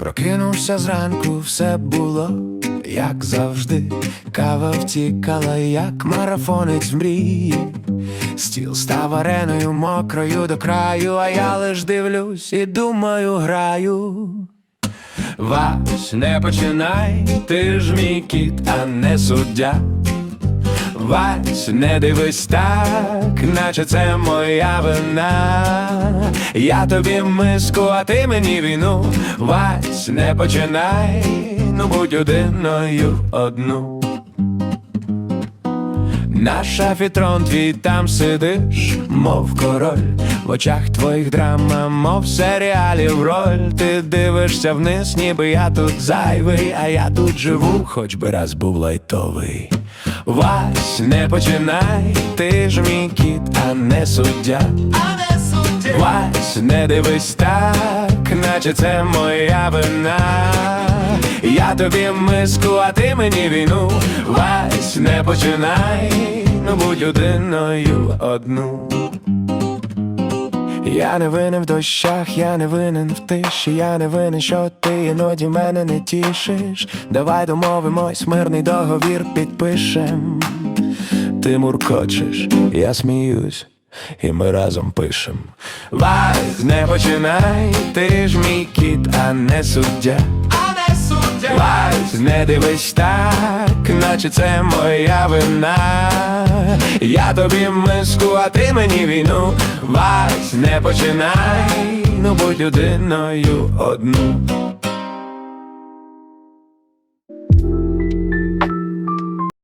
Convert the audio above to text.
Прокинувся зранку, все було, як завжди. Кава втікала, як марафонець в мрії. Стіл став ареною мокрою до краю, а я лиш дивлюсь і думаю, граю. Вась, не починай, ти ж мій кіт, а не суддя. Вась, не дивись так, наче це моя вина. Я тобі миску, а ти мені війну. Вась, не починай, ну будь одиною одну. На шафі твій там сидиш, мов король, в очах твоїх драма, мов серіалів роль. Ти дивишся вниз, ніби я тут зайвий, а я тут живу, хоч би раз був лайтовий. Вась, не починай, ти ж мій кіт, а не суддя. Вась, не дивись так, наче це моя вина. Я тобі миску, а ти мені війну. Вась, не починай, ну будь людиною одну. Я не винен в дощах, я не винен в тиші, я не винен, що ти іноді мене не тішиш. Давай домовимось, мирний договір підпишем. Ти муркочеш, я сміюсь, і ми разом пишем. Вась, не починай, ти ж мій кіт, а не суддя. А не суддя. Вась, не дивись так, наче це моя вина. Я тобі миску, а ти мені війну. Вась, не починай, ну будь людиною одну.